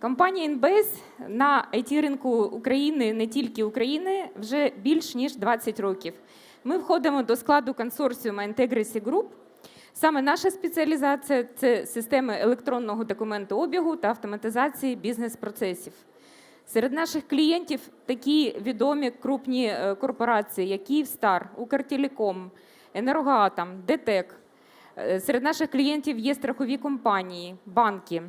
Компанія Інбейс на it ринку України, не тільки України, вже більш ніж 20 років. Ми входимо до складу консорціуму Integrity Group. Саме наша спеціалізація це системи електронного документообігу та автоматизації бізнес-процесів. Серед наших клієнтів такі відомі крупні е, корпорації, як Київстар, Укртелеком, Енергоатом, ДТЕК. Е, Серед наших клієнтів є страхові компанії, банки.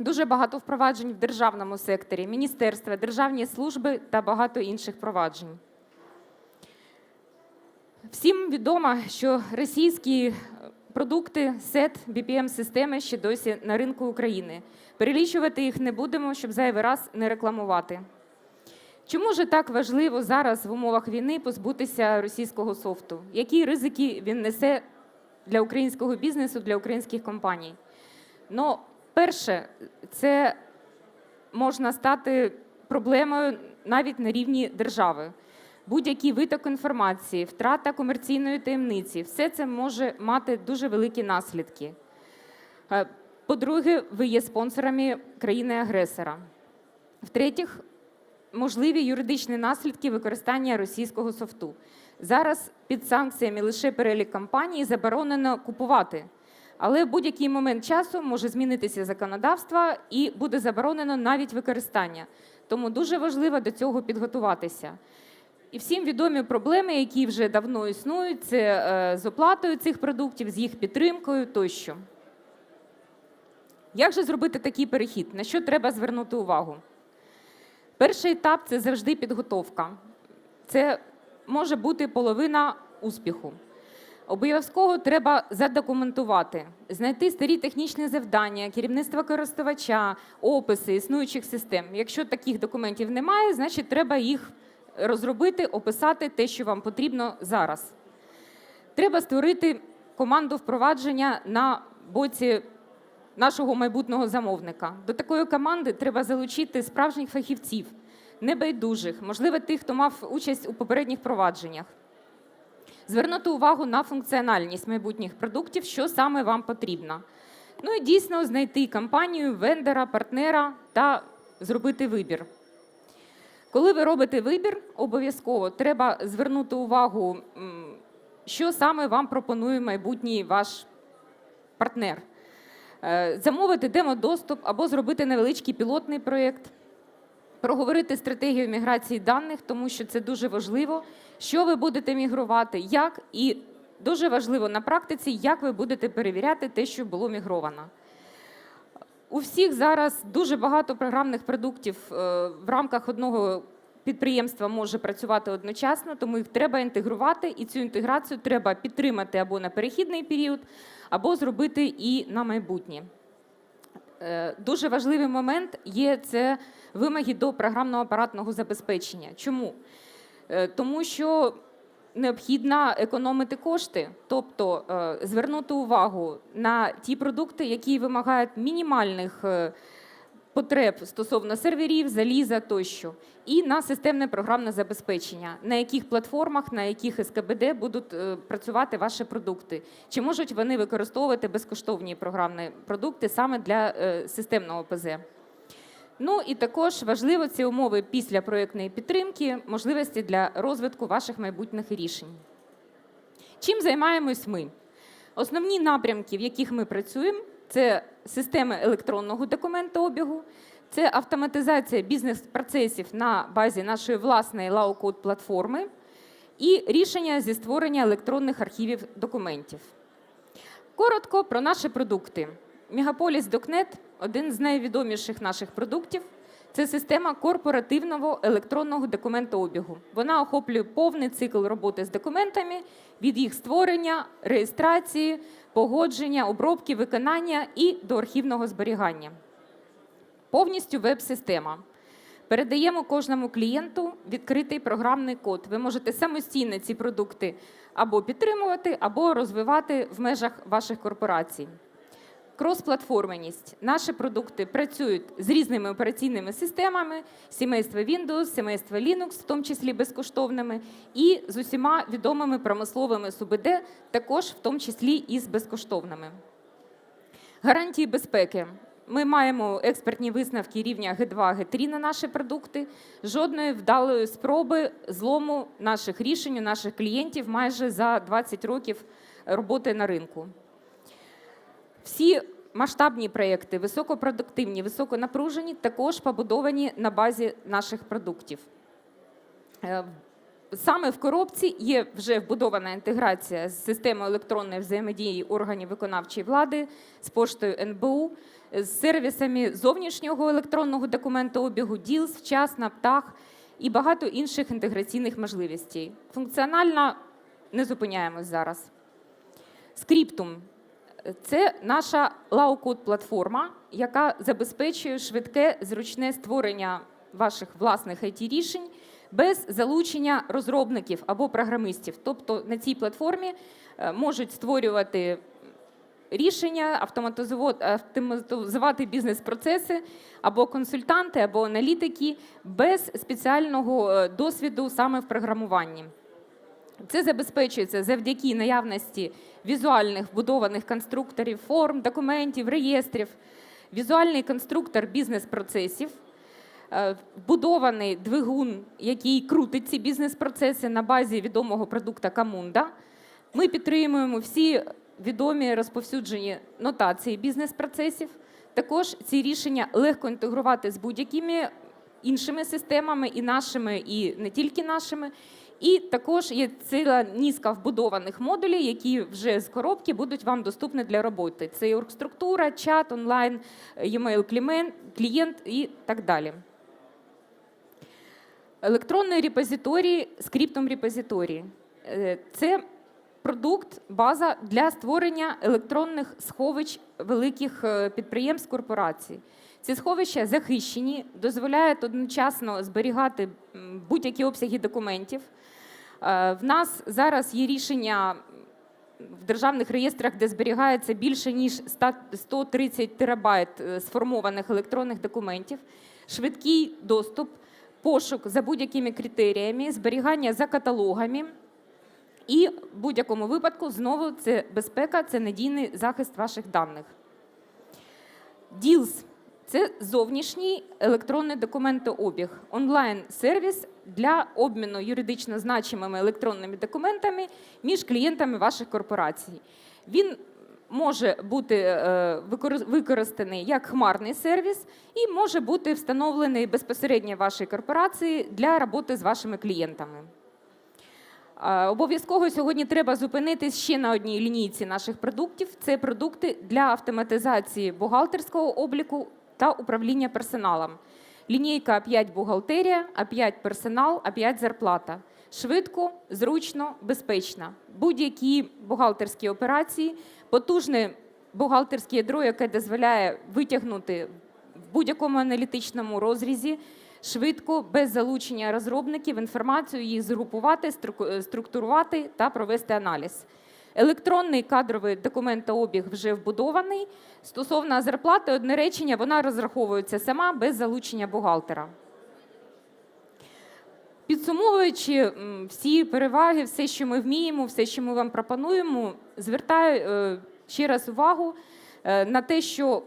Дуже багато впроваджень в державному секторі, міністерства, державні служби та багато інших впроваджень. Всім відомо, що російські е, продукти сет bpm системи ще досі на ринку України. Перелічувати їх не будемо, щоб зайвий раз не рекламувати. Чому ж так важливо зараз в умовах війни позбутися російського софту? Які ризики він несе для українського бізнесу, для українських компаній? Ну, перше, це можна стати проблемою навіть на рівні держави. Будь-який виток інформації, втрата комерційної таємниці все це може мати дуже великі наслідки. Е, По-друге, ви є спонсорами країни-агресора. В-третіх, можливі юридичні наслідки використання російського софту. Зараз під санкціями лише перелік компаній заборонено купувати. Але в будь-який момент часу може змінитися законодавство і буде заборонено навіть використання. Тому дуже важливо до цього підготуватися. І всім відомі проблеми, які вже давно існують, це е, з оплатою цих продуктів, з їх підтримкою тощо. Як же зробити такий перехід? На що треба звернути увагу? Перший етап це завжди підготовка. Це може бути половина успіху. Обов'язково треба задокументувати, знайти старі технічні завдання, керівництва користувача, описи існуючих систем. Якщо таких документів немає, значить треба їх розробити, описати те, що вам потрібно зараз. Треба створити команду впровадження на боці нашого майбутнього замовника. До такої команди треба залучити справжніх фахівців, небайдужих, можливо, тих, хто мав участь у попередніх провадженнях. Звернути увагу на функціональність майбутніх продуктів, що саме вам потрібно. Ну і дійсно знайти компанію, вендора, партнера та зробити вибір. Коли ви робите вибір, обов'язково треба звернути увагу, що саме вам пропонує майбутній ваш партнер. Е, Замовити демодоступ або зробити невеличкий пілотний проєкт, проговорити стратегію міграції даних, тому що це дуже важливо, що ви будете мігрувати, як, і дуже важливо на практиці, як ви будете перевіряти те, що було мігровано. У всіх зараз дуже багато програмних продуктів е, в рамках одного підприємства може працювати одночасно, тому їх треба інтегрувати, і цю інтеграцію треба підтримати або на перехідний період, або зробити і на майбутнє. Е, Дуже важливий момент є це вимоги до програмного апаратного забезпечення. Чому? Е, Тому що необхідно економити кошти, тобто е, звернути увагу на ті продукти, які вимагають мінімальних е, потреб стосовно серверів, заліза тощо, і на системне програмне забезпечення, на яких платформах, на яких СКБД будуть працювати ваші продукти. Чи можуть вони використовувати безкоштовні програмні продукти саме для системного ПЗ? Ну і також важливо ці умови після проєктної підтримки, можливості для розвитку ваших майбутніх рішень. Чим займаємось ми? Основні напрямки, в яких ми працюємо, це системи електронного документообігу, це автоматизація бізнес-процесів на базі нашої власної лаукод платформи і рішення зі створення електронних архівів документів. Коротко про наші продукти. Мегаполіс.Докнет один з найвідоміших наших продуктів. Це система корпоративного електронного документообігу. Вона охоплює повний цикл роботи з документами від їх створення, реєстрації, погодження, обробки, виконання і до архівного зберігання. Повністю веб-система. Передаємо кожному клієнту відкритий програмний код. Ви можете самостійно ці продукти або підтримувати, або розвивати в межах ваших корпорацій. Кросплатформеність. Наші продукти працюють з різними операційними системами, сімейства Windows, сімейства Linux, в тому числі безкоштовними, і з усіма відомими промисловими СУБД, також в тому числі і з безкоштовними. Гарантії безпеки. Ми маємо експертні висновки рівня Г2, Г3 на наші продукти. Жодної вдалої спроби злому наших рішень, наших клієнтів майже за 20 років роботи на ринку. Всі масштабні проєкти, високопродуктивні, високонапружені, також побудовані на базі наших продуктів. Е, Саме в коробці є вже вбудована інтеграція з системою електронної взаємодії органів виконавчої влади, з поштою НБУ, з сервісами зовнішнього електронного документообігу, ДІЛС, вчасно, птах і багато інших інтеграційних можливостей. Функціонально не зупиняємось зараз. Скриптум це наша лаукод-платформа, яка забезпечує швидке, зручне створення ваших власних it рішень без залучення розробників або програмистів. Тобто на цій платформі е, можуть створювати рішення, автоматизувати, бізнес-процеси або консультанти, або аналітики без спеціального е, досвіду саме в програмуванні. Це забезпечується завдяки наявності візуальних вбудованих конструкторів, форм, документів, реєстрів, візуальний конструктор бізнес-процесів, е, вбудований двигун, який крутить ці бізнес-процеси на базі відомого продукту Камунда. Ми підтримуємо всі відомі розповсюджені нотації бізнес-процесів. Також ці рішення легко інтегрувати з будь-якими іншими системами, і нашими, і не тільки нашими. І також є ціла низка вбудованих модулів, які вже з коробки будуть вам доступні для роботи. Це і оргструктура, чат, онлайн, e-mail клієнт і так далі. Електронний репозиторій, скриптом репозиторії. Е, Це продукт, база для створення електронних сховищ великих е, підприємств корпорацій. Ці сховища захищені, дозволяють одночасно зберігати будь-які обсяги документів. Е, В нас зараз є рішення в державних реєстрах, де зберігається більше ніж 130 терабайт е, сформованих електронних документів, швидкий доступ, пошук за будь-якими критеріями, зберігання за каталогами. І в будь-якому випадку знову це безпека, це надійний захист ваших даних. DILS – це зовнішній електронний документообіг, онлайн-сервіс для обміну юридично значимими електронними документами між клієнтами ваших корпорацій. Він може бути е, використаний як хмарний сервіс і може бути встановлений безпосередньо вашій корпорації для роботи з вашими клієнтами. Е, Обов'язково сьогодні треба зупинитись ще на одній лінійці наших продуктів. Це продукти для автоматизації бухгалтерського обліку та управління персоналом. Лінійка А5 бухгалтерія, А5 персонал, А5 зарплата. Швидко, зручно, безпечно. Будь-які бухгалтерські операції, потужне бухгалтерське ядро, яке дозволяє витягнути в будь-якому аналітичному розрізі швидко, без залучення розробників, інформацію її згрупувати, структурувати та провести аналіз. Електронний кадровий документообіг вже вбудований. Стосовно зарплати, одне речення, вона розраховується сама без залучення бухгалтера. Підсумовуючи всі переваги, все, що ми вміємо, все, що ми вам пропонуємо, звертаю е, ще раз увагу е, на те, що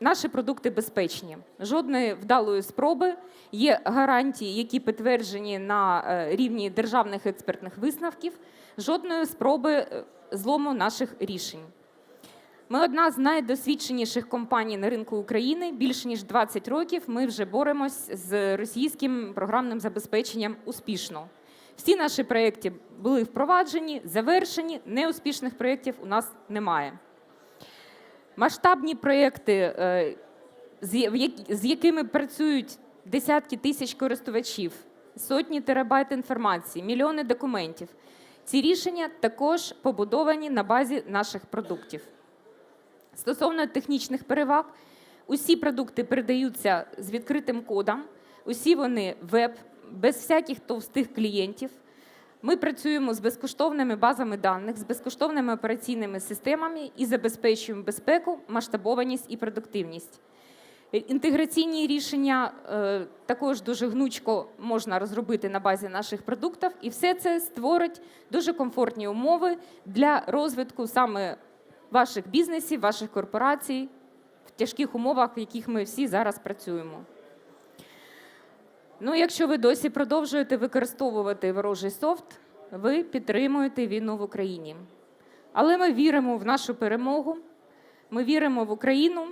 наші продукти безпечні. Жодної вдалої спроби є гарантії, які підтверджені на е, рівні державних експертних висновків, жодної спроби е, злому наших рішень. Ми одна з найдосвідченіших компаній на ринку України. Більше ніж 20 років ми вже боремось з російським програмним забезпеченням успішно. Всі наші проєкти були впроваджені, завершені. Неуспішних проєктів у нас немає. Масштабні проєкти, е, з якими працюють десятки тисяч користувачів, сотні терабайт інформації, мільйони документів. Ці рішення також побудовані на базі наших продуктів. Стосовно технічних переваг, усі продукти передаються з відкритим кодом, усі вони веб, без всяких товстих клієнтів. Ми працюємо з безкоштовними базами даних, з безкоштовними операційними системами і забезпечуємо безпеку, масштабованість і продуктивність. Е, Інтеграційні рішення е, також дуже гнучко можна розробити на базі наших продуктів, і все це створить дуже комфортні умови для розвитку саме ваших бізнесів, ваших корпорацій в тяжких умовах, в яких ми всі зараз працюємо. Ну, якщо ви досі продовжуєте використовувати ворожий софт, ви підтримуєте війну в Україні. Але ми віримо в нашу перемогу, ми віримо в Україну